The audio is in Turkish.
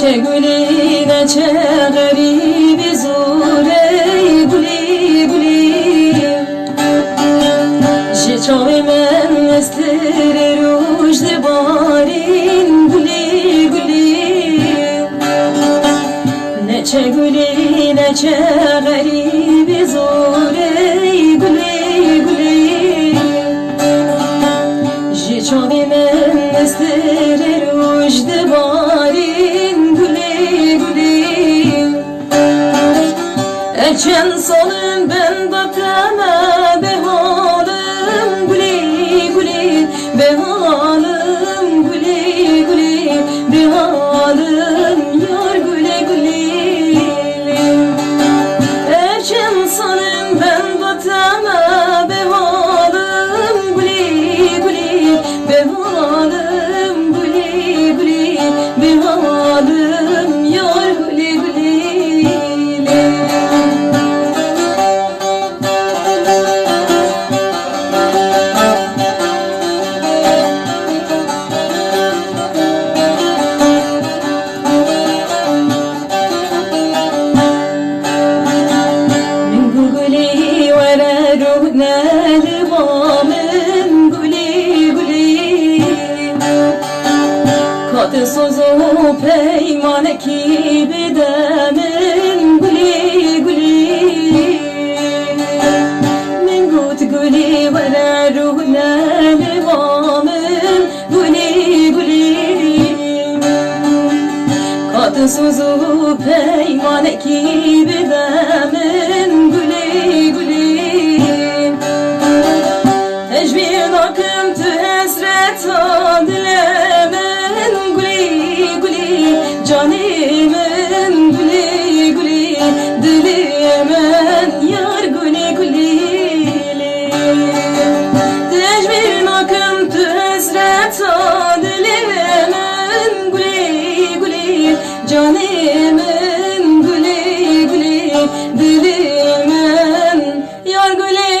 Neçe gülü neçe garibi zure gülü gülü. Ji çavê men estirê roj dibarîn gulî gulî Neçe gulî neçe gerîbî zorê gulî gulî Ji çavê men Eçen salım ben batama behalım guli guli behalım guli guli behalım yar guli guli. Eçen salım ben batama Nermanım gülü gülü. Katı sozu peyman ekibi demin gülü gülü. Min gut gülü vere ruh nermanım gülü gülü. Katı sozu peyman ekibi demin gülü gülü. gülemem, güle güle gülemem, yar güle.